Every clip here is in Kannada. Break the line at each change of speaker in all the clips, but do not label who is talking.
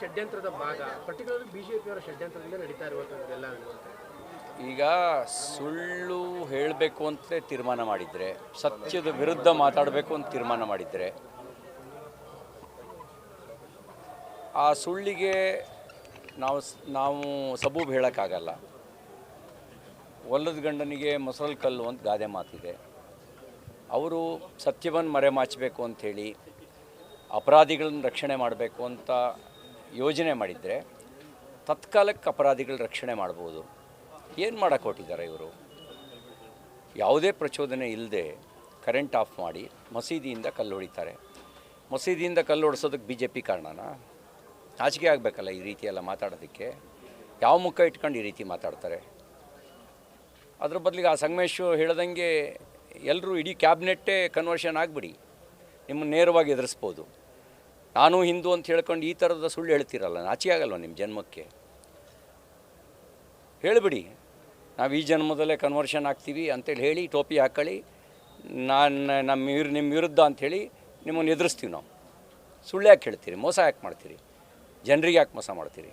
ಷಡ್ಯಂತ್ರದ ಭಾಗ ಪರ್ಟಿಕ್ಯುಲರ್ ಬಿಜೆಪಿಯವರ ಷಡ್ಯಂತ್ರದಿಂದ ನಡೀತಾ ಇರುವಂಥದ್ದೆಲ್ಲ
ಈಗ ಸುಳ್ಳು ಹೇಳಬೇಕು ಅಂತ ತೀರ್ಮಾನ ಮಾಡಿದರೆ, ಸತ್ಯದ ವಿರುದ್ಧ ಮಾತಾಡಬೇಕು ಅಂತ ತೀರ್ಮಾನ ಮಾಡಿದರೆ, ಆ ಸುಳ್ಳಿಗೆ ನಾವು ನಾವು ಸಬೂಬ್ ಹೇಳೋಕ್ಕಾಗಲ್ಲ. ಒಲ್ಲದ ಗಂಡನಿಗೆ ಮೊಸರಲ್ ಕಲ್ಲು ಅಂತ ಗಾದೆ ಮಾತಿದೆ. ಅವರು ಸತ್ಯವನ್ನು ಮರೆಮಾಚಬೇಕು ಅಂಥೇಳಿ ಅಪರಾಧಿಗಳನ್ನು ರಕ್ಷಣೆ ಮಾಡಬೇಕು ಅಂತ ಯೋಜನೆ ಮಾಡಿದರೆ ತತ್ಕಾಲಕ್ಕೆ ಅಪರಾಧಿಗಳ ರಕ್ಷಣೆ ಮಾಡ್ಬೋದು. ಏನು ಮಾಡೋಕ್ಕೆ ಹೊಟ್ಟಿದ್ದಾರೆ ಇವರು? ಯಾವುದೇ ಪ್ರಚೋದನೆ ಇಲ್ಲದೆ ಕರೆಂಟ್ ಆಫ್ ಮಾಡಿ ಮಸೀದಿಯಿಂದ ಕಲ್ಲು ಹೊಡಿತಾರೆ. ಮಸೀದಿಯಿಂದ ಕಲ್ಲು ಹೊಡೆಸೋದಕ್ಕೆ ಬಿ ಜೆ ಪಿ ಕಾರಣನಾ? ನಾಚಿಕೆ ಆಗಬೇಕಲ್ಲ ಈ ರೀತಿಯೆಲ್ಲ ಮಾತಾಡೋದಕ್ಕೆ? ಯಾವ ಮುಖ ಇಟ್ಕೊಂಡು ಈ ರೀತಿ ಮಾತಾಡ್ತಾರೆ? ಅದ್ರ ಬದಲಿಗೆ ಆ ಸಂಗಮೇಶ್ ಹೇಳ್ದಂಗೆ ಎಲ್ಲರೂ ಇಡೀ ಕ್ಯಾಬಿನೆಟ್ಟೇ ಕನ್ವರ್ಷನ್ ಆಗಿಬಿಡಿ. ನಿಮ್ಮನ್ನು ನೇರವಾಗಿ ಎದುರಿಸ್ಬೋದು. ನಾನು ಹಿಂದೂ ಅಂತ ಹೇಳ್ಕೊಂಡು ಈ ಥರದ ಸುಳ್ಳು ಹೇಳ್ತೀರಲ್ಲ ನಾಚಿಯಾಗಲ್ವ ನಿಮ್ಮ ಜನ್ಮಕ್ಕೆ? ಹೇಳಿಬಿಡಿ. ನಾವು ಈ ಜನ್ಮದಲ್ಲೇ ಕನ್ವರ್ಷನ್ ಆಗ್ತೀವಿ ಅಂತೇಳಿ ಹೇಳಿ, ಟೋಪಿ ಹಾಕೊಳ್ಳಿ, ನಾನು ನಮ್ಮ ಇವ್ರು ನಿಮ್ಮ ವಿರುದ್ಧ ಅಂಥೇಳಿ ನಿಮ್ಮನ್ನು ಎದುರಿಸ್ತೀವಿ ನಾವು. ಸುಳ್ಳು ಯಾಕೆ ಹೇಳ್ತೀರಿ? ಮೋಸ ಯಾಕೆ ಮಾಡ್ತೀರಿ? ಜನರಿಗೆ ಯಾಕೆ ಮೋಸ ಮಾಡ್ತೀರಿ?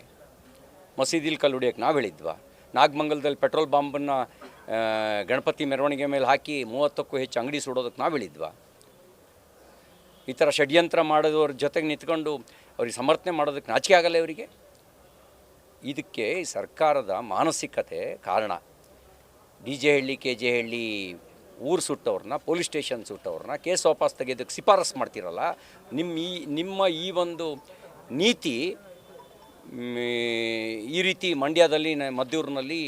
ಮಸೀದಿಲಿ ಕಲ್ಲು ಹೊಡಿಯೋಕೆ ನಾವು ಹೇಳಿದ್ವಾ? ನಾಗಮಂಗಲದಲ್ಲಿ ಪೆಟ್ರೋಲ್ ಬಾಂಬನ್ನು ಗಣಪತಿ ಮೆರವಣಿಗೆ ಮೇಲೆ ಹಾಕಿ ಮೂವತ್ತಕ್ಕೂ ಹೆಚ್ಚು ಅಂಗಡಿ ಸುಡೋದಕ್ಕೆ ನಾವು ಹೇಳಿದ್ವಾ? ಈ ಥರ ಷಡ್ಯಂತ್ರ ಮಾಡೋದವ್ರ ಜೊತೆಗೆ ನಿಂತ್ಕೊಂಡು ಅವ್ರಿಗೆ ಸಮರ್ಥನೆ ಮಾಡೋದಕ್ಕೆ ನಾಚಿಕೆ ಆಗಲ್ಲ ಇವರಿಗೆ. ಇದಕ್ಕೆ ಸರ್ಕಾರದ ಮಾನಸಿಕತೆ ಕಾರಣ. D J Halli, K J Halli ಊರು ಸುಟ್ಟವ್ರನ್ನ, ಪೊಲೀಸ್ ಸ್ಟೇಷನ್ ಸುಟ್ಟವ್ರನ್ನ, ಕೇಸ್ ವಾಪಸ್ ತೆಗೆಯೋದಕ್ಕೆ ಶಿಫಾರಸ್ ಮಾಡ್ತಿರಲ್ಲ. ನಿಮ್ಮ ಈ ನಿಮ್ಮ ಈ ಒಂದು ನೀತಿ ಈ ರೀತಿ ಮಂಡ್ಯದಲ್ಲಿ ಮದ್ದೂರಿನಲ್ಲಿ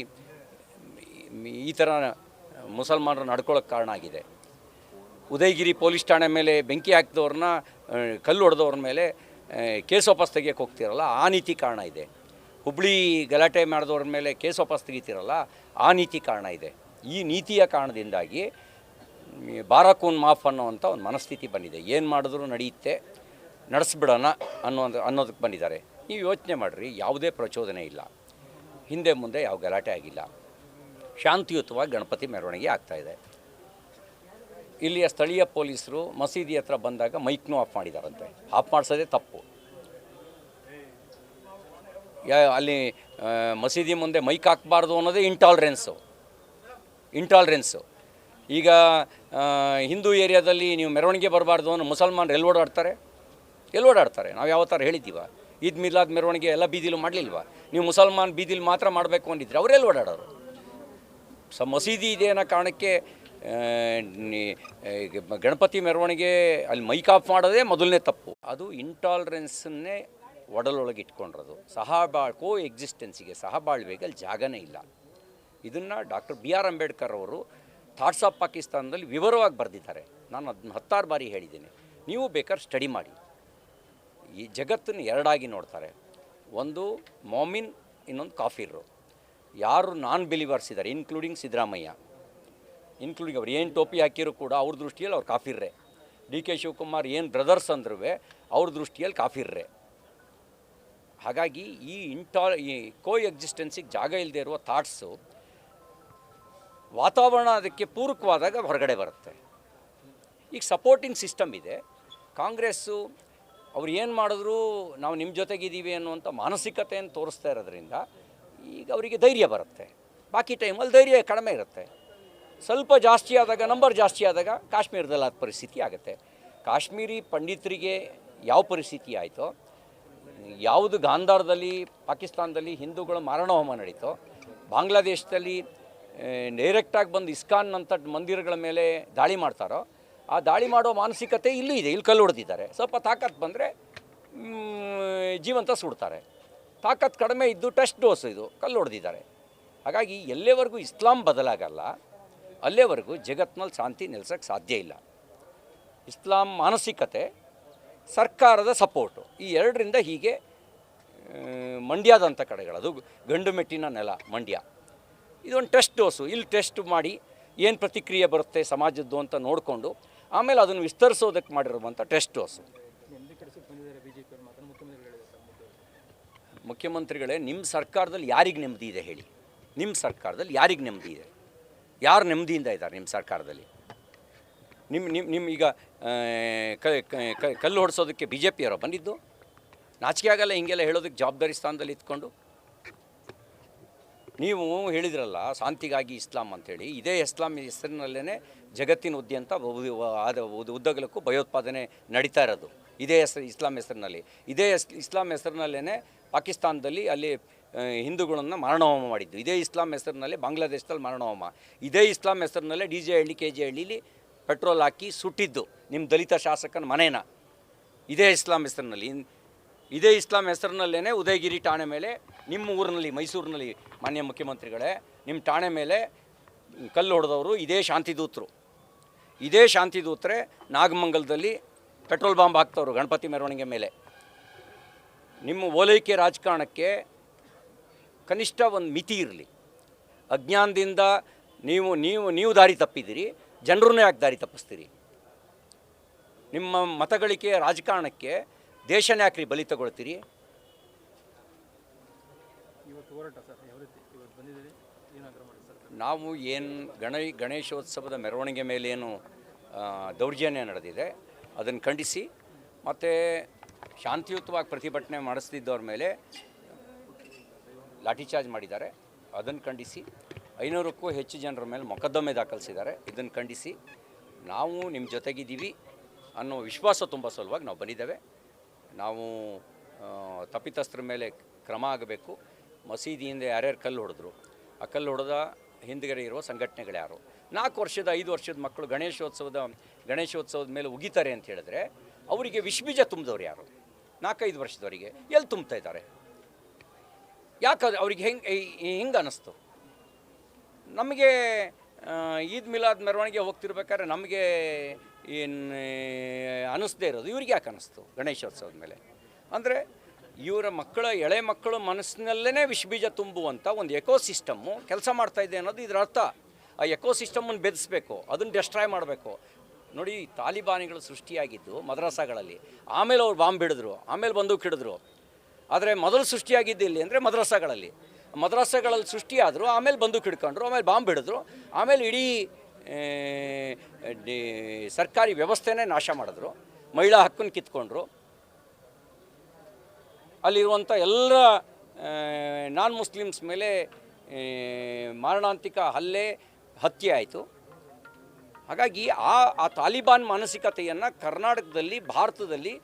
ಈ ಥರ ಮುಸಲ್ಮಾನರು ನಡ್ಕೊಳ್ಳೋಕ್ಕೆ ಕಾರಣ ಆಗಿದೆ. ಉದಯಗಿರಿ ಪೊಲೀಸ್ ಠಾಣೆ ಮೇಲೆ ಬೆಂಕಿ ಹಾಕಿದವ್ರನ್ನ ಕಲ್ಲು ಹೊಡೆದವ್ರ ಮೇಲೆ ಕೇಸ್ ವಾಪಸ್ ಹೋಗ್ತಿರಲ್ಲ, ಆ ನೀತಿ ಕಾರಣ ಇದೆ. ಹುಬ್ಳಿ ಗಲಾಟೆ ಮಾಡಿದವ್ರ ಮೇಲೆ ಕೇಸ್ ವಾಪಸ್ ತೆಗಿತೀರಲ್ಲ, ಆ ನೀತಿ ಕಾರಣ ಇದೆ. ಈ ನೀತಿಯ ಕಾರಣದಿಂದಾಗಿ ಬಾರಾಕೂನ್ ಮಾಫ್ ಅನ್ನೋವಂಥ ಒಂದು ಮನಸ್ಥಿತಿ ಬಂದಿದೆ. ಏನು ಮಾಡಿದ್ರೂ ನಡೆಯುತ್ತೆ, ನಡೆಸ್ಬಿಡೋಣ ಅನ್ನೋ, ಅನ್ನೋದಕ್ಕೆ ಬಂದಿದ್ದಾರೆ. ನೀವು ಯೋಚನೆ ಮಾಡಿರಿ, ಯಾವುದೇ ಪ್ರಚೋದನೆ ಇಲ್ಲ. ಹಿಂದೆ ಮುಂದೆ ಯಾವ ಗಲಾಟೆ ಆಗಿಲ್ಲ. ಶಾಂತಿಯುತವಾಗಿ ಗಣಪತಿ ಮೆರವಣಿಗೆ ಆಗ್ತಾಯಿದೆ ಇಲ್ಲಿಯ ಸ್ಥಳೀಯ ಪೊಲೀಸರು ಮಸೀದಿ ಹತ್ರ ಬಂದಾಗ ಮೈಕ್ನೂ ಆಫ್ ಮಾಡಿದಾರಂತೆ. ಆಫ್ ಮಾಡಿಸೋದೇ ತಪ್ಪು. ಯಾ, ಅಲ್ಲಿ ಮಸೀದಿ ಮುಂದೆ ಮೈಕ್ ಹಾಕಬಾರ್ದು ಅನ್ನೋದೇ ಇಂಟಾಲ್ರೆನ್ಸು ಇಂಟಾಲ್ರೆನ್ಸು ಈಗ ಹಿಂದೂ ಏರಿಯಾದಲ್ಲಿ ನೀವು ಮೆರವಣಿಗೆ ಬರಬಾರ್ದು ಅನ್ನೋ ಮುಸಲ್ಮಾನರು ಎಲ್ಲಿ ಓಡಾಡ್ತಾರೆ? ಎಲ್ಲಿ ಓಡಾಡ್ತಾರೆ? ನಾವು ಯಾವ ಥರ ಹೇಳಿದ್ದೀವ? ಈದ್ ಮಿಲಾದ್ ಮೆರವಣಿಗೆ ಎಲ್ಲ ಬೀದಿಲು ಮಾಡಲಿಲ್ವ? ನೀವು ಮುಸಲ್ಮಾನ್ ಬೀದಿಲಿ ಮಾತ್ರ ಮಾಡಬೇಕು ಅಂದಿದ್ರೆ ಅವರೆಲ್ಲಿ ಓಡಾಡೋರು? ಸ ಮಸೀದಿ ಇದೆ ಅನ್ನೋ ಕಾರಣಕ್ಕೆ ಗಣಪತಿ ಮೆರವಣಿಗೆ ಅಲ್ಲಿ ಮೈಕ್ ಆಫ್ ಮಾಡೋದೇ ಮೊದಲನೇ ತಪ್ಪು. ಅದು ಇಂಟಾಲರೆನ್ಸನ್ನೇ ಒಡಲೊಳಗೆ ಇಟ್ಕೊಂಡಿರೋದು. ಸಹಬಾಳ್ ಕೋ ಎಕ್ಸಿಸ್ಟೆನ್ಸಿಗೆ ಸಹಬಾಳ್ವೆಗೆ ಅಲ್ಲಿ ಜಾಗನೇ ಇಲ್ಲ. ಇದನ್ನು ಡಾಕ್ಟರ್ ಬಿ ಆರ್ ಅಂಬೇಡ್ಕರ್ ಅವರು ಥಾಟ್ಸ್ ಆಫ್ ಪಾಕಿಸ್ತಾನದಲ್ಲಿ ವಿವರವಾಗಿ ಬರೆದಿದ್ದಾರೆ. ನಾನು ಅದನ್ನ ಹತ್ತಾರು ಬಾರಿ ಹೇಳಿದ್ದೀನಿ. ನೀವು ಬೇಕಾದ್ರೆ ಸ್ಟಡಿ ಮಾಡಿ. ಈ ಜಗತ್ತನ್ನು ಎರಡಾಗಿ ನೋಡ್ತಾರೆ. ಒಂದು ಮೊಮಿನ್, ಇನ್ನೊಂದು ಕಾಫಿರು ಯಾರು ನಾನ್ ಬಿಲೀವರ್ಸ್ ಇದ್ದಾರೆ ಇನ್ಕ್ಲೂಡಿಂಗ್ ಸಿದ್ದರಾಮಯ್ಯ. ಇನ್ಕ್ಲೂಡಿಂಗ್ ಅವ್ರು ಏನು ಟೋಪಿ ಹಾಕಿರೂ ಕೂಡ ಅವ್ರ ದೃಷ್ಟಿಯಲ್ಲಿ ಅವ್ರು ಕಾಫಿರ್ರೆ. ಡಿ ಕೆ ಶಿವಕುಮಾರ್ ಏನು ಬ್ರದರ್ಸ್ ಅಂದ್ರೂ ಅವ್ರ ದೃಷ್ಟಿಯಲ್ಲಿ ಕಾಫಿರ್ರೆ. ಹಾಗಾಗಿ ಈ ಇಂಟಾ ಈ ಕೋ ಎಕ್ಸಿಸ್ಟೆನ್ಸಿಗೆ ಜಾಗ ಇಲ್ಲದೆ ಇರುವ ಥಾಟ್ಸು ವಾತಾವರಣ ಅದಕ್ಕೆ ಪೂರಕವಾದಾಗ ಹೊರಗಡೆ ಬರುತ್ತೆ. ಈಗ ಸಪೋರ್ಟಿಂಗ್ ಸಿಸ್ಟಮ್ ಇದೆ. ಕಾಂಗ್ರೆಸ್ಸು ಅವ್ರು ಏನು ಮಾಡಿದ್ರು ನಾವು ನಿಮ್ಮ ಜೊತೆಗಿದ್ದೀವಿ ಅನ್ನುವಂಥ ಮಾನಸಿಕತೆಯನ್ನು ತೋರಿಸ್ತಾ ಇರೋದ್ರಿಂದ ಈಗ ಅವರಿಗೆ ಧೈರ್ಯ ಬರುತ್ತೆ. ಬಾಕಿ ಟೈಮಲ್ಲಿ ಧೈರ್ಯ ಕಡಿಮೆ ಇರುತ್ತೆ. ಸ್ವಲ್ಪ ಜಾಸ್ತಿ ಆದಾಗ ನಂಬರ್ ಜಾಸ್ತಿ ಆದಾಗ ಕಾಶ್ಮೀರದಲ್ಲಿ ಆದ ಪರಿಸ್ಥಿತಿ ಆಗುತ್ತೆ. ಕಾಶ್ಮೀರಿ ಪಂಡಿತರಿಗೆ ಯಾವ ಪರಿಸ್ಥಿತಿ ಆಯಿತೋ, ಯಾವುದು ಗಾಂಧಾರದಲ್ಲಿ, ಪಾಕಿಸ್ತಾನದಲ್ಲಿ ಹಿಂದೂಗಳ ಮಾರಣಹೋಮ ನಡೀತೋ, ಬಾಂಗ್ಲಾದೇಶದಲ್ಲಿ ಡೈರೆಕ್ಟಾಗಿ ಬಂದು ಇಸ್ಕಾನ್ ಅಂತ ಮಂದಿರಗಳ ಮೇಲೆ ದಾಳಿ ಮಾಡ್ತಾರೋ, ಆ ದಾಳಿ ಮಾಡೋ ಮಾನಸಿಕತೆ ಇಲ್ಲೂ ಇದೆ, ಇಲ್ಲಿ ಕಲ್ಲು ಹೊಡೆದಿದ್ದಾರೆ. ಸ್ವಲ್ಪ ತಾಕತ್ ಬಂದರೆ ಜೀವಂತ ಸುಡ್ತಾರೆ. ತಾಕತ್ ಕಡಿಮೆ ಇದ್ದು ಟೆಸ್ಟ್ ಡೋಸ್ ಇದು, ಕಲ್ಲು ಹೊಡೆದಿದ್ದಾರೆ. ಹಾಗಾಗಿ ಎಲ್ಲೇವರೆಗೂ ಇಸ್ಲಾಂ ಬದಲಾಗಲ್ಲ. ಅಲ್ಲೇವರೆಗೂ ಜಗತ್ತಿನಲ್ಲಿ ಶಾಂತಿ ನೆಲೆಸೋಕ್ಕೆ ಸಾಧ್ಯ ಇಲ್ಲ. ಇಸ್ಲಾಂ ಮಾನಸಿಕತೆ, ಸರ್ಕಾರದ ಸಪೋರ್ಟು ಈ ಎರಡರಿಂದ ಹೀಗೆ ಮಂಡ್ಯದಂಥ ಕಡೆಗಳು. ಅದು ಗಂಡು ಮೆಟ್ಟಿನ ನೆಲ, ಮಂಡ್ಯ. ಇದೊಂದು ಟೆಸ್ಟ್ ಡೋಸು ಇಲ್ಲಿ ಟೆಸ್ಟ್ ಮಾಡಿ ಏನು ಪ್ರತಿಕ್ರಿಯೆ ಬರುತ್ತೆ ಸಮಾಜದ್ದು ಅಂತ ನೋಡಿಕೊಂಡು, ಆಮೇಲೆ ಅದನ್ನು ವಿಸ್ತರಿಸೋದಕ್ಕೆ ಮಾಡಿರುವಂಥ ಟೆಸ್ಟ್ ಡೋಸು ಮುಖ್ಯಮಂತ್ರಿಗಳೇ, ನಿಮ್ಮ ಸರ್ಕಾರದಲ್ಲಿ ಯಾರಿಗೆ ನೆಮ್ಮದಿ ಇದೆ ಹೇಳಿ. ನಿಮ್ಮ ಸರ್ಕಾರದಲ್ಲಿ ಯಾರಿಗೆ ನೆಮ್ಮದಿ ಇದೆ? ಯಾರು ನೆಮ್ಮದಿಯಿಂದ ಇದ್ದಾರೆ ನಿಮ್ಮ ಸರ್ಕಾರದಲ್ಲಿ? ನಿಮ್ಮ ನಿಮ್ಮ ನಿಮ್ಮ ಈಗ ಕಲ್ಲು ಹೊಡೆಸೋದಕ್ಕೆ ಬಿ ಜೆ ಪಿಯವರು ಬಂದಿದ್ದು? ನಾಚಿಕೆ ಆಗಲ್ಲ, ಹಿಂಗೆಲ್ಲ ಹೇಳೋದಕ್ಕೆ ಜವಾಬ್ದಾರಿ ಸ್ಥಾನದಲ್ಲಿ ಇತ್ಕೊಂಡು ನೀವು ಹೇಳಿದ್ರಲ್ಲ, ಶಾಂತಿಗಾಗಿ ಇಸ್ಲಾಂ ಅಂಥೇಳಿ, ಇದೇ ಇಸ್ಲಾಂ ಹೆಸರಿನಲ್ಲೇ ಜಗತ್ತಿನ ಉದ್ಯಂತ ಆದ ಉದ್ದಗಲಕ್ಕೂ ಭಯೋತ್ಪಾದನೆ ನಡೀತಾ ಇರೋದು. ಇದೇ ಹೆಸರು, ಇಸ್ಲಾಂ ಹೆಸರಿನಲ್ಲಿ. ಇದೇ ಇಸ್ಲಾಂ ಹೆಸರಿನಲ್ಲೇ ಪಾಕಿಸ್ತಾನದಲ್ಲಿ ಅಲ್ಲಿ ಹಿಂದೂಗಳನ್ನು ಮಾರಣಹೋಮ ಮಾಡಿದ್ದು. ಇದೇ ಇಸ್ಲಾಂ ಹೆಸರಿನಲ್ಲಿ ಬಾಂಗ್ಲಾದೇಶದಲ್ಲಿ ಮಾರಣಹೋಮ ಇದೇ ಇಸ್ಲಾಂ ಹೆಸರಿನಲ್ಲೇ D J Halli, K J ಹಳ್ಳಿಲಿ ಪೆಟ್ರೋಲ್ ಹಾಕಿ ಸುಟ್ಟಿದ್ದು ನಿಮ್ಮ ದಲಿತ ಶಾಸಕನ ಮನೇನ. ಇದೇ ಇಸ್ಲಾಂ ಹೆಸರಿನಲ್ಲಿ. ಇದೇ ಇಸ್ಲಾಂ ಹೆಸರಿನಲ್ಲೇ ಉದಯಗಿರಿ ಠಾಣೆ ಮೇಲೆ ನಿಮ್ಮ ಊರಿನಲ್ಲಿ, ಮೈಸೂರಿನಲ್ಲಿ ಮಾನ್ಯ ಮುಖ್ಯಮಂತ್ರಿಗಳೇ ನಿಮ್ಮ ಠಾಣೆ ಮೇಲೆ ಕಲ್ಲು ಹೊಡೆದವರು ಇದೇ ಶಾಂತಿದೂತರು. ಇದೇ ಶಾಂತಿದೂತರೆ ನಾಗಮಂಗಲದಲ್ಲಿ ಪೆಟ್ರೋಲ್ ಬಾಂಬ್ ಹಾಕ್ತವ್ರು ಗಣಪತಿ ಮೆರವಣಿಗೆ ಮೇಲೆ. ನಿಮ್ಮ ಓಲೈಕೆ ರಾಜಕಾರಣಕ್ಕೆ ಕನಿಷ್ಠ ಒಂದು ಮಿತಿ ಇರಲಿ. ಅಜ್ಞಾನದಿಂದ ನೀವು ನೀವು ನೀವು ದಾರಿ ತಪ್ಪಿದ್ದೀರಿ ಜನರನ್ನೇ ಯಾಕೆ ದಾರಿ ತಪ್ಪಿಸ್ತೀರಿ? ನಿಮ್ಮ ಮತಗಳಿಕೆ ರಾಜಕಾರಣಕ್ಕೆ ದೇಶನ ಯಾಕ್ರಿ ಬಲಿ ತಗೊಳ್ತೀರಿ? ನಾವು ಏನು ಗಣ ಗಣೇಶೋತ್ಸವದ ಮೆರವಣಿಗೆ ಮೇಲೇನು ದೌರ್ಜನ್ಯ ನಡೆದಿದೆ ಅದನ್ನು ಖಂಡಿಸಿ ಮತ್ತು ಶಾಂತಿಯುತವಾಗಿ ಪ್ರತಿಭಟನೆ ಮಾಡಿಸ್ತಿದ್ದವ್ರ ಮೇಲೆ ಲಾಠಿ ಚಾರ್ಜ್ ಮಾಡಿದ್ದಾರೆ. ಅದನ್ನು ಖಂಡಿಸಿ ಐನೂರಕ್ಕೂ ಹೆಚ್ಚು ಜನರ ಮೇಲೆ ಮೊಕದ್ದಮೆ ದಾಖಲಿಸಿದ್ದಾರೆ. ಇದನ್ನು ಖಂಡಿಸಿ ನಾವು ನಿಮ್ಮ ಜೊತೆಗಿದ್ದೀವಿ ಅನ್ನೋ ವಿಶ್ವಾಸ ತುಂಬ ಸಲುವಾಗಿ ನಾವು ಬಂದಿದ್ದೇವೆ. ನಾವು ತಪ್ಪಿತಸ್ಥರ ಮೇಲೆ ಕ್ರಮ ಆಗಬೇಕು. ಮಸೀದಿಯಿಂದ ಯಾರ್ಯಾರು ಕಲ್ಲು ಹೊಡೆದ್ರು, ಆ ಕಲ್ಲು ಹೊಡೆದ ಹಿಂದ್ಗಡೆ ಇರುವ ಸಂಘಟನೆಗಳು ಯಾರು? ನಾಲ್ಕು ವರ್ಷದ, ಐದು ವರ್ಷದ ಮಕ್ಕಳು ಗಣೇಶೋತ್ಸವದ ಗಣೇಶೋತ್ಸವದ ಮೇಲೆ ಉಗಿತಾರೆ ಅಂತ ಹೇಳಿದ್ರೆ, ಅವರಿಗೆ ವಿಷಬೀಜ ತುಂಬಿದವ್ರು ಯಾರು? ನಾಲ್ಕೈದು ವರ್ಷದವರಿಗೆ. ಎಲ್ಲಿ ತುಂಬ್ತಾ ಇದ್ದಾರೆ? ಯಾಕೆ ಅವ್ರಿಗೆ ಹೆಂಗೆ ಹಿಂಗೆ ಅನ್ನಿಸ್ತು. ನಮಗೆ ಈದ್ ಮಿಲಾದ್ ಮೆರವಣಿಗೆ ಹೋಗ್ತಿರ್ಬೇಕಾದ್ರೆ ನಮಗೆ ಏನು ಅನ್ನಿಸ್ದೇ ಇರೋದು. ಇವ್ರಿಗೆ ಯಾಕೆ ಅನ್ನಿಸ್ತು ಗಣೇಶೋತ್ಸವದ ಮೇಲೆ? ಅಂದರೆ ಇವರ ಮಕ್ಕಳ, ಎಳೆ ಮಕ್ಕಳ ಮನಸ್ಸಿನಲ್ಲೇ ವಿಷಬೀಜ ತುಂಬುವಂಥ ಒಂದು ಎಕೋಸಿಸ್ಟಮ್ಮು ಕೆಲಸ ಮಾಡ್ತಾ ಇದೆ ಅನ್ನೋದು ಇದರ ಅರ್ಥ. ಆ ಎಕೋಸಿಸ್ಟಮನ್ನು ಬೆದಿಸ್ಬೇಕು ಅದನ್ನು ಡೆಸ್ಟ್ರಾಯ್ ಮಾಡಬೇಕು. ನೋಡಿ, ತಾಲಿಬಾನಿಗಳು ಸೃಷ್ಟಿಯಾಗಿದ್ದು ಮದ್ರಸಾಗಳಲ್ಲಿ. ಆಮೇಲೆ ಅವ್ರು ಬಾಂಬ್ ಹಿಡಿದ್ರು, ಆಮೇಲೆ ಬಂದೂಕ್ ಹಿಡಿದ್ರು. ಆದರೆ ಮೊದಲು ಸೃಷ್ಟಿಯಾಗಿದ್ದು ಇಲ್ಲಿ ಅಂದರೆ ಮದ್ರಸಾಗಳಲ್ಲಿ. ಮದ್ರಸಾಗಳಲ್ಲಿ ಸೃಷ್ಟಿಯಾದರು, ಆಮೇಲೆ ಬಂದೂಕ್ ಹಿಡ್ಕೊಂಡ್ರು, ಆಮೇಲೆ ಬಾಂಬ್ ಹಿಡಿದ್ರು, ಆಮೇಲೆ ಇಡೀ ಸರ್ಕಾರಿ ವ್ಯವಸ್ಥೆನೇ ನಾಶ ಮಾಡಿದ್ರು. ಮಹಿಳಾ ಹಕ್ಕನ್ನು ಕಿತ್ಕೊಂಡ್ರು. ಅಲ್ಲಿರುವಂಥ ಎಲ್ಲ ನಾನ್ ಮುಸ್ಲಿಮ್ಸ್ ಮೇಲೆ ಮಾರಣಾಂತಿಕ ಹಲ್ಲೆ, ಹತ್ಯೆ ಆಯಿತು. ಹಾಗಾಗಿ ಆ ಆ ತಾಲಿಬಾನ್ ಮಾನಸಿಕತೆಯನ್ನು ಕರ್ನಾಟಕದಲ್ಲಿ, ಭಾರತದಲ್ಲಿ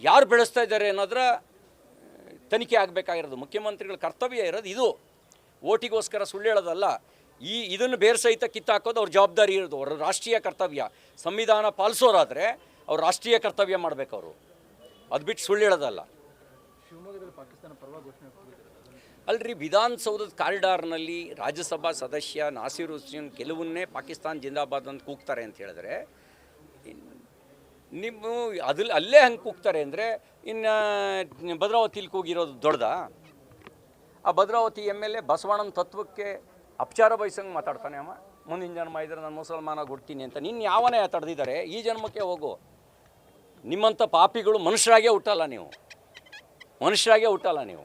ಯಾರು ಬೆಳೆಸ್ತಾ ಇದ್ದಾರೆ ಅನ್ನೋದರ ತನಿಖೆ ಆಗಬೇಕಾಗಿರೋದು. ಮುಖ್ಯಮಂತ್ರಿಗಳ ಕರ್ತವ್ಯ ಇರೋದು ಇದು. ಓಟಿಗೋಸ್ಕರ ಸುಳ್ಳು ಹೇಳೋದಲ್ಲ. ಈ ಇದನ್ನು ಬೇರೆ ಸಹಿತ ಕಿತ್ತಾಕೋದು ಅವ್ರ ಜವಾಬ್ದಾರಿ ಇರೋದು. ಅವರ ರಾಷ್ಟ್ರೀಯ ಕರ್ತವ್ಯ. ಸಂವಿಧಾನ ಪಾಲಿಸೋರಾದರೆ ಅವ್ರು ರಾಷ್ಟ್ರೀಯ ಕರ್ತವ್ಯ ಮಾಡಬೇಕು ಅವರು. ಅದು ಬಿಟ್ಟು ಸುಳ್ಳು ಹೇಳೋದಲ್ಲ. ಅಲ್ರಿ, ವಿಧಾನಸೌಧದ ಕಾರಿಡಾರ್ನಲ್ಲಿ ರಾಜ್ಯಸಭಾ ಸದಸ್ಯ ನಾಸೀರ್ ಹುಸೇನ್ ಕೆಲವನ್ನೇ ಪಾಕಿಸ್ತಾನ್ ಜಿಂದಾಬಾದ್ ಅಂತ ಕೂಗ್ತಾರೆ ಅಂತ ಹೇಳಿದ್ರೆ ನಿಮ್ಮ ಅದಲ್ಲಿ ಅಲ್ಲೇ ಹಂಗೆ ಕೂಗ್ತಾರೆ ಅಂದರೆ ಇನ್ನು ಭದ್ರಾವತಿಲಿ ಕೂಗಿರೋದು ದೊಡ್ಡದಾ. ಆ ಭದ್ರಾವತಿ ಎಂ ಎಲ್ ಎ ಬಸವಣ್ಣನ ತತ್ವಕ್ಕೆ ಅಪಚಾರ ಬಯಸಂಗೆ ಮಾತಾಡ್ತಾನೆ ಅಮ್ಮ ಮುಂದಿನ ಜನ್ಮ ಇದ್ರೆ ನಾನು ಮುಸಲ್ಮಾನ ಹುಡ್ತೀನಿ ಅಂತ. ನಿನ್ನ ಯಾವನೇ ತಡೆದಿದ್ದಾರೆ ಈ ಜನ್ಮಕ್ಕೆ ಹೋಗು. ನಿಮ್ಮಂಥ ಪಾಪಿಗಳು ಮನುಷ್ಯರಾಗೇ ಹುಟ್ಟಲ್ಲ ನೀವು. ಮನುಷ್ಯರಾಗೇ ಹುಟ್ಟಲ್ಲ ನೀವು.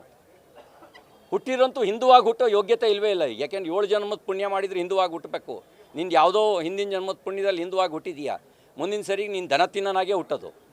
ಹುಟ್ಟಿರಂತೂ ಹಿಂದುವಾಗಿ ಹುಟ್ಟೋ ಯೋಗ್ಯತೆ ಇಲ್ಲವೇ ಇಲ್ಲ ಯಾಕೆಂದ್ರೆ ಏಳು ಜನ್ಮದ ಪುಣ್ಯ ಮಾಡಿದರೆ ಹಿಂದುವಾಗಿ ಹುಟ್ಟಬೇಕು ನಿಂದು ಯಾವುದೋ ಹಿಂದಿನ ಜನ್ಮದ ಪುಣ್ಯದಲ್ಲಿ ಹಿಂದುವಾಗಿ ಹುಟ್ಟಿದೀಯಾ. ಮುಂದಿನ ಸರಿ ನೀನು ದನ ತಿನ್ನೋನಾಗೆ ಹುಟ್ಟೋದು.